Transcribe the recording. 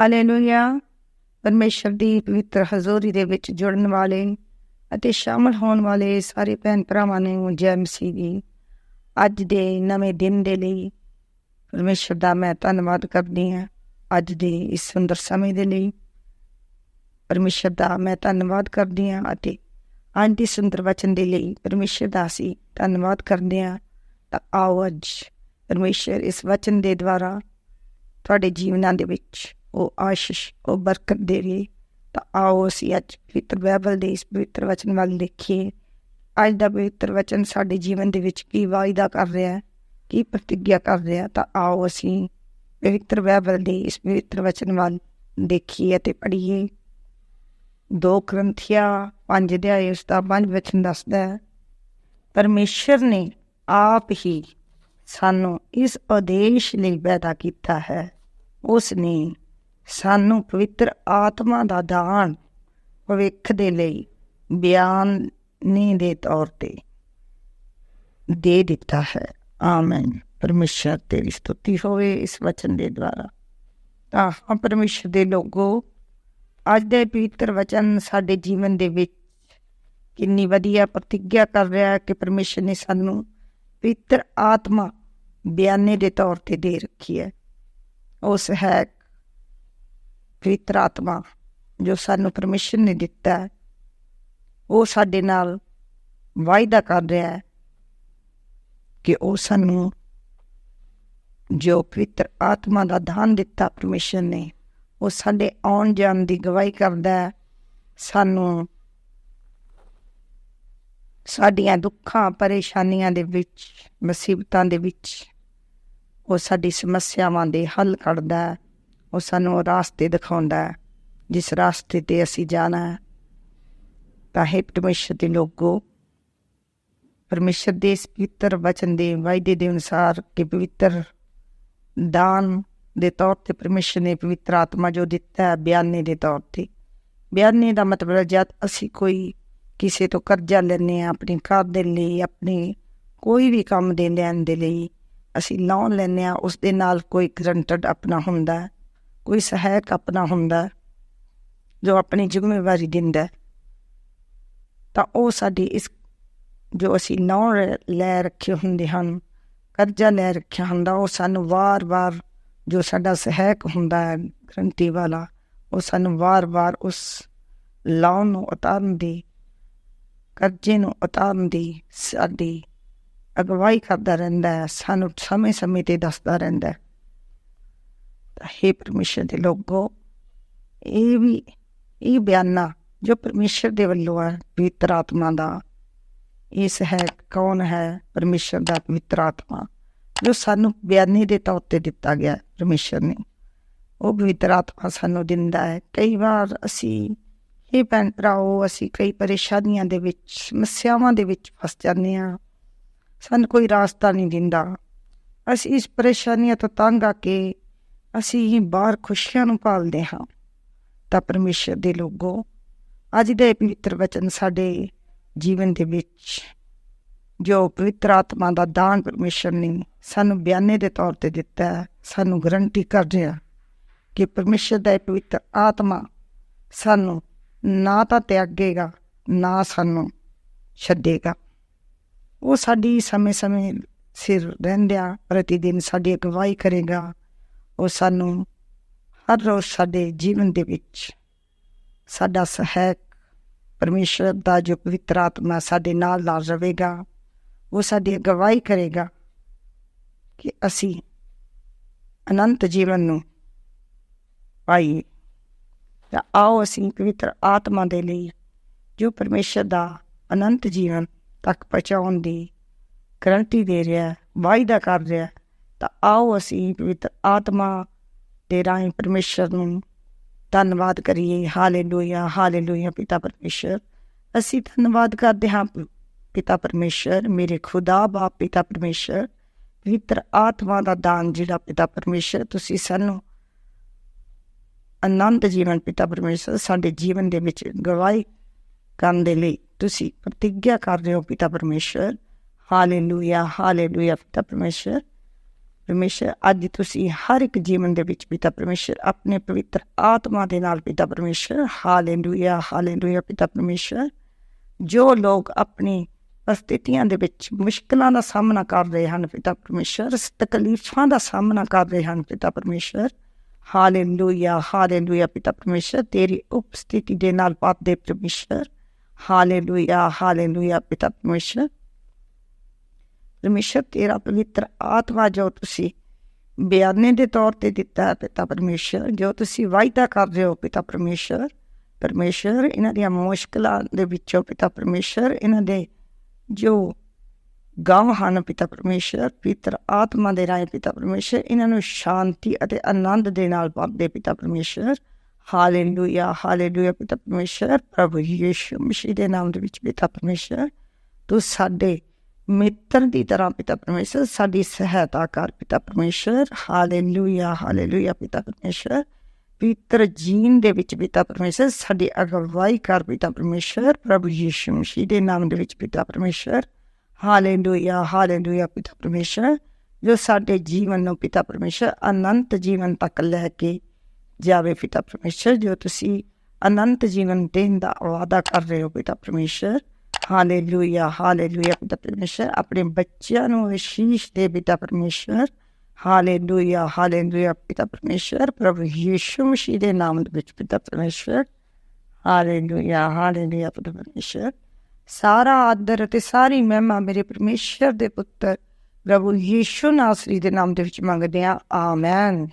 Hallelujah. ਪਰਮੇਸ਼ਰ ਦੀ ਪਵਿੱਤਰ ਹਜ਼ੂਰੀ ਦੇ ਵਿੱਚ ਜੁੜਨ ਵਾਲੇ ਅਤੇ ਸ਼ਾਮਲ ਹੋਣ ਵਾਲੇ ਸਾਰੇ ਭੈਣ ਭਰਾਵਾਂ ਨੂੰ ਜੈ ਮਸੀਹ ਦੀ। ਅੱਜ ਦੇ ਨਵੇਂ ਦਿਨ ਦੇ ਲਈ ਪਰਮੇਸ਼ਰ ਦਾ ਮੈਂ ਧੰਨਵਾਦ ਕਰਦੀ ਹਾਂ। ਅੱਜ ਦੇ ਇਸ ਸੁੰਦਰ ਸਮੇਂ ਦੇ ਲਈ ਪਰਮੇਸ਼ਰ ਦਾ ਮੈਂ ਧੰਨਵਾਦ ਕਰਦੀ ਹਾਂ ਅਤੇ ਅੱਜ ਦੀ ਸੁੰਦਰ ਵਚਨ ਦੇ ਲਈ ਪਰਮੇਸ਼ਰ ਦਾ ਅਸੀਂ ਧੰਨਵਾਦ ਕਰਦੇ ਹਾਂ। ਤਾਂ ਆਓ ਅੱਜ ਪਰਮੇਸ਼ਰ ਇਸ ਵਚਨ ਦੇ ਦੁਆਰਾ ਤੁਹਾਡੇ ਜੀਵਨਾਂ ਦੇ ਵਿੱਚ ਉਹ ਆਸ਼ੀਸ਼, ਉਹ ਬਰਕਤ ਦੇਵੇ ਤਾਂ ਆਓ ਅਸੀਂ ਅੱਜ ਪਵਿੱਤਰ ਬਾਈਬਲ ਦੇ ਇਸ ਪਵਿੱਤਰ ਵਚਨ ਵੱਲ ਦੇਖੀਏ। ਅੱਜ ਦਾ ਪਵਿੱਤਰ ਵਚਨ ਸਾਡੇ ਜੀਵਨ ਦੇ ਵਿੱਚ ਕੀ ਵਾਅਦਾ ਕਰ ਰਿਹਾ ਹੈ, ਕੀ ਪ੍ਰਤੀਗਿਆ ਕਰ ਰਿਹਾ ਤਾਂ ਆਓ ਅਸੀਂ ਪਵਿੱਤਰ ਬਾਈਬਲ ਦੇ ਇਸ ਪਵਿੱਤਰ ਵਚਨ ਵੱਲ ਦੇਖੀਏ ਅਤੇ ਪੜ੍ਹੀਏ। 2 ਕਰੰਥੀਆ 5 ਅਧਿਆਇ ਉਸ ਦਾ ਪੰਜ ਵਚਨ ਦੱਸਦਾ ਹੈ, ਪਰਮੇਸ਼ਰ ਨੇ ਆਪ ਹੀ ਸਾਨੂੰ ਇਸ ਆਦੇਸ਼ ਲਈ ਪੈਦਾ ਕੀਤਾ ਹੈ। ਉਸ ਨੇ ਸਾਨੂੰ ਪਵਿੱਤਰ ਆਤਮਾ ਦਾ ਦਾਨ ਭਵਿੱਖ ਦੇ ਲਈ ਬਿਆਨ ਨੇ ਦੇ ਤੌਰ ਤੇ ਦੇ ਦਿੱਤਾ ਹੈ। ਆਮੇਨ। ਪਰਮੇਸ਼ਰ ਤੇਰੀ ਸਤੁਤੀ ਹੋਵੇ ਇਸ ਵਚਨ ਦੇ ਦੁਆਰਾ। ਤਾਂ ਹਾਂ, ਪਰਮੇਸ਼ਰ ਦੇ ਲੋਗੋ, ਅੱਜ ਦੇ ਪਵਿੱਤਰ ਵਚਨ ਸਾਡੇ ਜੀਵਨ ਦੇ ਵਿੱਚ ਕਿੰਨੀ ਵਧੀਆ ਪ੍ਰਤੀਗਿਆ ਕਰ ਰਿਹਾ ਹੈ ਕਿ ਪਰਮੇਸ਼ਰ ਨੇ ਸਾਨੂੰ ਪਵਿੱਤਰ ਆਤਮਾ ਬਿਆਨੇ ਦੇ ਤੌਰ ਤੇ ਦੇ ਰੱਖੀ ਹੈ। ਉਸ ਹੈ ਪਵਿੱਤਰ ਆਤਮਾ ਜੋ ਸਾਨੂੰ ਪਰਮਿਸ਼ਨ ਨੇ ਦਿੱਤਾ ਹੈ, ਉਹ ਸਾਡੇ ਨਾਲ ਵਾਅਦਾ ਕਰ ਰਿਹਾ ਹੈ ਕਿ ਉਹ ਸਾਨੂੰ ਜੋ ਪਵਿੱਤਰ ਆਤਮਾ ਦਾ ਦਾਨ ਦਿੱਤਾ ਪਰਮਿਸ਼ਨ ਨੇ, ਉਹ ਸਾਡੇ ਆਉਣ ਜਾਣ ਦੀ ਗਵਾਹੀ ਕਰਦਾ ਹੈ। ਸਾਨੂੰ ਸਾਡੀਆਂ ਦੁੱਖਾਂ, ਪਰੇਸ਼ਾਨੀਆਂ ਦੇ ਵਿੱਚ, ਮੁਸੀਬਤਾਂ ਦੇ ਵਿੱਚ ਉਹ ਸਾਡੀ ਸਮੱਸਿਆਵਾਂ ਦੇ ਹੱਲ ਕਰਦਾ ਹੈ। ਉਹ ਸਾਨੂੰ ਰਾਸਤੇ ਦਿਖਾਉਂਦਾ ਹੈ, ਜਿਸ ਰਾਸਤੇ ਤੇ ਅਸੀਂ ਜਾਣਾ ਹੈ। ਤਾਂ ਹੈ ਪਰਮੇਸ਼ਰ ਦੇ ਲੋਗੋ, ਪਰਮੇਸ਼ਰ ਦੇ ਇਸ ਪਵਿੱਤਰ ਵਚਨ ਦੇ ਵਾਅਦੇ ਦੇ ਅਨੁਸਾਰ ਕਿ ਪਵਿੱਤਰ ਦਾਨ ਦੇ ਤੌਰ ਤੇ ਪਰਮੇਸ਼ਰ ਨੇ ਪਵਿੱਤਰ ਆਤਮਾ ਜੋ ਦਿੱਤਾ ਹੈ, ਬਿਆਨੇ ਦੇ ਤੌਰ ਤੇ। ਬਿਆਨੇ ਦਾ ਮਤਲਬ ਹੈ, ਜਦ ਅਸੀਂ ਕੋਈ ਕਿਸੇ ਤੋਂ ਕਰਜ਼ਾ ਲੈਨੇ ਆ ਆਪਣੇ ਘਰ ਦੇ ਲਈ, ਆਪਣੇ ਕੋਈ ਵੀ ਕੰਮ ਦੇ ਲੈਣ ਦੇ ਲਈ ਅਸੀਂ ਲੋਨ ਲੈਨੇ ਆ ਉਸ ਦੇ ਨਾਲ ਕੋਈ ਗਰੰਟਡ ਆਪਣਾ ਹੁੰਦਾ ਕੋਈ ਸਹਾਇਕ ਆਪਣਾ ਹੁੰਦਾ ਜੋ ਆਪਣੀ ਜ਼ਿੰਮੇਵਾਰੀ ਦਿੰਦਾ ਤਾਂ ਉਹ ਸਾਡੀ ਇਸ, ਜੋ ਅਸੀਂ ਲੋਨ ਲੈ ਰੱਖੇ ਹੁੰਦੇ ਹਨ, ਕਰਜ਼ਾ ਲੈ ਰੱਖਿਆ ਹੁੰਦਾ, ਉਹ ਸਾਨੂੰ ਵਾਰ-ਵਾਰ ਜੋ ਸਾਡਾ ਸਹਾਇਕ ਹੁੰਦਾ ਹੈ ਗਰੰਟੀ ਵਾਲਾ, ਉਹ ਸਾਨੂੰ ਵਾਰ-ਵਾਰ ਉਸ ਲਾਉਣ ਨੂੰ ਉਤਾਰਨ ਦੀ, ਕਰਜ਼ੇ ਨੂੰ ਉਤਾਰਨ ਦੀ, ਸਾਡੀ ਅਗਵਾਈ ਕਰਦਾ ਰਹਿੰਦਾ ਹੈ, ਸਾਨੂੰ ਸਮੇਂ-ਸਮੇਂ ਤੇ ਦੱਸਦਾ ਰਹਿੰਦਾ ਹੈ। ਤਾਂ ਹੈ ਪਰਮੇਸ਼ਰ ਦੇ ਲੋਗੋ ਇਹ ਵੀ ਇਹ ਬਿਆਨਾ ਜੋ ਪਰਮੇਸ਼ਰ ਦੇ ਵੱਲੋਂ ਹੈ ਪਵਿੱਤਰ ਆਤਮਾ ਦਾ ਇਸ ਹੈ ਕੌਣ ਹੈ ਪਰਮੇਸ਼ਰ ਦਾ ਪਵਿੱਤਰ ਆਤਮਾ ਜੋ ਸਾਨੂੰ ਬਿਆਨੇ ਦੇ ਤੌਰ ਤੇ ਦਿੱਤਾ ਗਿਆ ਪਰਮੇਸ਼ਰ ਨੇ ਉਹ ਪਵਿੱਤਰ ਆਤਮਾ ਸਾਨੂੰ ਦਿੰਦਾ ਹੈ ਕਈ ਵਾਰ ਅਸੀਂ ਇਹ ਭੈਣ ਭਰਾਓ ਅਸੀਂ ਕਈ ਪਰੇਸ਼ਾਨੀਆਂ ਦੇ ਵਿੱਚ ਸਮੱਸਿਆਵਾਂ ਦੇ ਵਿੱਚ ਫਸ ਜਾਂਦੇ ਹਾਂ ਸਾਨੂੰ ਕੋਈ ਰਾਸਤਾ ਨਹੀਂ ਦਿੰਦਾ ਅਸੀਂ ਇਸ ਪਰੇਸ਼ਾਨੀਆਂ ਤੋਂ ਤੰਗ ਆ ਕੇ ਅਸੀਂ ਹੀ ਬਾਹਰ ਖੁਸ਼ੀਆਂ ਨੂੰ ਭਾਲਦੇ ਹਾਂ। ਤਾਂ ਪਰਮੇਸ਼ਰ ਦੇ ਲੋਗੋ, ਅੱਜ ਦੇ ਪਵਿੱਤਰ ਵਚਨ ਸਾਡੇ ਜੀਵਨ ਦੇ ਵਿੱਚ, ਜੋ ਪਵਿੱਤਰ ਆਤਮਾ ਦਾ ਦਾਨ ਪਰਮੇਸ਼ਰ ਨੇ ਸਾਨੂੰ ਬਿਆਨੇ ਦੇ ਤੌਰ ਤੇ ਦਿੱਤਾ ਹੈ ਸਾਨੂੰ ਗਰੰਟੀ ਕਰ ਰਿਹਾ ਕਿ ਪਰਮੇਸ਼ਰ ਦਾ ਪਵਿੱਤਰ ਆਤਮਾ ਸਾਨੂੰ ਨਾ ਤਾਂ ਤਿਆਗੇਗਾ, ਨਾ ਸਾਨੂੰ ਛੱਡੇਗਾ। ਉਹ ਸਾਡੀ ਸਮੇਂ-ਸਮੇਂ ਸਿਰ ਰਹਿੰਦਿਆਂ ਪ੍ਰਤੀ ਦਿਨ ਸਾਡੀ ਅਗਵਾਈ ਕਰੇਗਾ ਉਹ ਸਾਨੂੰ ਹਰ ਰੋਜ਼ ਸਾਡੇ ਜੀਵਨ ਦੇ ਵਿੱਚ ਸਾਡਾ ਸਹਾਇਕ ਪਰਮੇਸ਼ਰ ਦਾ ਜੋ ਪਵਿੱਤਰ ਆਤਮਾ ਸਾਡੇ ਨਾਲ ਨਾਲ ਰਹੇਗਾ, ਉਹ ਸਾਡੀ ਅਗਵਾਈ ਕਰੇਗਾ ਕਿ ਅਸੀਂ ਅਨੰਤ ਜੀਵਨ ਨੂੰ ਪਾਈਏ। ਤਾਂ ਆਓ ਅਸੀਂ ਪਵਿੱਤਰ ਆਤਮਾ ਦੇ ਲਈ ਜੋ ਪਰਮੇਸ਼ਰ ਦਾ ਅਨੰਤ ਜੀਵਨ ਤੱਕ ਪਹੁੰਚਾਉਣ ਦੀ ਗਰੰਟੀ ਦੇ ਰਿਹਾ, ਵਾਅਦਾ ਕਰ ਰਿਹਾ ਤਾਂ ਆਓ ਅਸੀਂ ਪਵਿੱਤਰ ਆਤਮਾ ਦੇ ਰਾਹੀਂ ਪਰਮੇਸ਼ਰ ਨੂੰ ਧੰਨਵਾਦ ਕਰੀਏ। ਹਾਲੇਲੂਇਆ ਹਾਲੇਲੂਇਆ ਪਿਤਾ ਪਰਮੇਸ਼ਰ। ਅਸੀਂ ਧੰਨਵਾਦ ਕਰਦੇ ਹਾਂ ਪਿਤਾ ਪਰਮੇਸ਼ਰ, ਮੇਰੇ ਖੁਦਾ, ਬਾਪ ਪਿਤਾ ਪਰਮੇਸ਼ਰ। ਪਵਿੱਤਰ ਆਤਮਾ ਦਾ ਦਾਨ ਜਿਹੜਾ ਪਿਤਾ ਪਰਮੇਸ਼ਰ, ਤੁਸੀਂ ਸਾਨੂੰ ਅਨੰਤ ਜੀਵਨ ਪਿਤਾ ਪਰਮੇਸ਼ਰ, ਸਾਡੇ ਜੀਵਨ ਦੇ ਵਿੱਚ ਗਵਾਹੀ ਕਰਨ ਦੇ ਲਈ ਤੁਸੀਂ ਪ੍ਰਤੀਗਿਆ ਕਰ ਰਹੇ ਹੋ ਪਿਤਾ ਪਰਮੇਸ਼ਰ। ਹਾਲੇਲੂਇਆ ਹਾਲੇਲੂਇਆ ਪਿਤਾ ਪਰਮੇਸ਼ਰ। ਪਰਮੇਸ਼ਰ, ਅੱਜ ਤੁਸੀਂ ਹਰ ਇੱਕ ਜੀਵਨ ਦੇ ਵਿੱਚ ਪਿਤਾ ਪਰਮੇਸ਼ਰ, ਆਪਣੇ ਪਵਿੱਤਰ ਆਤਮਾ ਦੇ ਨਾਲ ਪਿਤਾ ਪਰਮੇਸ਼ਰ, ਹਾਲੇਲੂਇਆ ਹਾਲੇਲੂਇਆ ਪਿਤਾ ਪਰਮੇਸ਼ਰ। ਜੋ ਲੋਕ ਆਪਣੀ ਪਰਿਸਥਿਤੀਆਂ ਦੇ ਵਿੱਚ ਮੁਸ਼ਕਲਾਂ ਦਾ ਸਾਹਮਣਾ ਕਰ ਰਹੇ ਹਨ ਪਿਤਾ ਪਰਮੇਸ਼ਰ, ਤਕਲੀਫਾਂ ਦਾ ਸਾਹਮਣਾ ਕਰ ਰਹੇ ਹਨ ਪਿਤਾ ਪਰਮੇਸ਼ਰ, ਹਾਲੇਲੂਇਆ ਹਾਲੇਲੂਇਆ ਪਿਤਾ ਪਰਮੇਸ਼ਰ, ਤੇਰੀ ਉਪਸਥਿਤੀ ਦੇ ਨਾਲ ਪਾਪ ਪਾਦੇ ਪਰਮੇਸ਼ਰ, ਹਾਲੇਲੂਇਆ ਹਾਲੇਲੂਇਆ ਪਿਤਾ ਪਰਮੇਸ਼ਰ। ਪਰਮੇਸ਼ਰ ਤੇਰਾ ਪਵਿੱਤਰ ਆਤਮਾ ਜੋ ਤੁਸੀਂ ਬਿਆਨੇ ਦੇ ਤੌਰ ਤੇ ਦਿੱਤਾ ਹੈ ਪਿਤਾ ਪਰਮੇਸ਼ਰ, ਜੋ ਤੁਸੀਂ ਵਾਅਦਾ ਕਰ ਰਹੇ ਹੋ ਪਿਤਾ ਪਰਮੇਸ਼ਰ ਪਰਮੇਸ਼ਰ, ਇਹਨਾਂ ਦੀਆਂ ਮੁਸ਼ਕਲਾਂ ਦੇ ਵਿੱਚੋਂ ਪਿਤਾ ਪਰਮੇਸ਼ਰ, ਇਹਨਾਂ ਦੇ ਜੋ ਗਾਵ ਹਨ ਪਿਤਾ ਪਰਮੇਸ਼ਰ, ਪਵਿੱਤਰ ਆਤਮਾ ਦੇ ਰਾਏ ਪਿਤਾ ਪਰਮੇਸ਼ਰ, ਇਹਨਾਂ ਨੂੰ ਸ਼ਾਂਤੀ ਅਤੇ ਆਨੰਦ ਦੇ ਨਾਲ ਪਾਦੇ ਪਿਤਾ ਪਰਮੇਸ਼ਰ। ਹਾਲੇਲੂਇਆ ਹਾਲੇਲੂਇਆ ਪਿਤਾ ਪਰਮੇਸ਼ਰ, ਪ੍ਰਭੂ ਯੀਸ਼ੂ ਮਸੀਹ ਦੇ ਨਾਮ ਦੇ ਵਿੱਚ ਪਿਤਾ ਪਰਮੇਸ਼ਰ, ਤੂੰ ਸਾਡੇ ਮਿੱਤਰ ਦੀ ਤਰ੍ਹਾਂ ਪਿਤਾ ਪਰਮੇਸ਼ਰ, ਸਾਡੀ ਸਹਾਇਤਾ ਕਰ ਪਿਤਾ ਪਰਮੇਸ਼ਰ। ਹਾਲੇਲੂਇਆ ਹਾਲੇਲੂਇਆ ਪਿਤਾ ਪਰਮੇਸ਼ਰ। ਪਵਿੱਤਰ ਜੀਨ ਦੇ ਵਿੱਚ ਪਿਤਾ ਪਰਮੇਸ਼ਰ, ਸਾਡੀ ਅਗਵਾਈ ਕਰ ਪਿਤਾ ਪਰਮੇਸ਼ਰ। ਪ੍ਰਭੂ ਯੀਸ਼ੂ ਮਸੀਹ ਦੇ ਨਾਮ ਦੇ ਵਿੱਚ ਪਿਤਾ ਪਰਮੇਸ਼ਰ। ਹਾਲੇਲੂਇਆ ਹਾਲੇਲੂਇਆ ਪਿਤਾ ਪਰਮੇਸ਼ਰ, ਜੋ ਸਾਡੇ ਜੀਵਨ ਨੂੰ ਪਿਤਾ ਪਰਮੇਸ਼ਰ ਅਨੰਤ ਜੀਵਨ ਤੱਕ ਲੈ ਕੇ ਜਾਵੇ ਪਿਤਾ ਪਰਮੇਸ਼ਰ, ਜੋ ਤੁਸੀਂ ਅਨੰਤ ਜੀਵਨ ਦੇਣ ਦਾ ਵਾਅਦਾ ਕਰ ਰਹੇ ਹੋ ਪਿਤਾ ਪਰਮੇਸ਼ਰ। ਹਾਲੇਲੂਇਆ ਹਾਲੇਲੂਇਆ ਪਿਤਾ ਪਰਮੇਸ਼ਰ, ਆਪਣੇ ਬੱਚਿਆਂ ਨੂੰ ਅਸ਼ੀਸ਼ ਦੇ ਪਿਤਾ ਪਰਮੇਸ਼ਰ। ਹਾਲੇਲੂਇਆ ਹਾਲੇਲੂਇਆ ਪਿਤਾ ਪਰਮੇਸ਼ਰ, ਪ੍ਰਭੂ ਯੀਸ਼ੂ ਮਸੀਹ ਦੇ ਨਾਮ ਦੇ ਵਿੱਚ ਪਿਤਾ ਪਰਮੇਸ਼ਰ। ਹਾਲੇਲੂਇਆ ਹਾਲੇਲੂਇਆ ਪਿਤਾ ਪਰਮੇਸ਼ਰ। ਸਾਰਾ ਆਦਰ ਅਤੇ ਸਾਰੀ ਮਹਿਮਾ ਮੇਰੇ ਪਰਮੇਸ਼ਰ ਦੇ ਪੁੱਤਰ, ਪ੍ਰਭੂ ਯੀਸ਼ੂ ਨਾਸਰੀ ਦੇ ਨਾਮ ਦੇ ਵਿੱਚ ਮੰਗਦੇ ਆ ਆਮੇਨ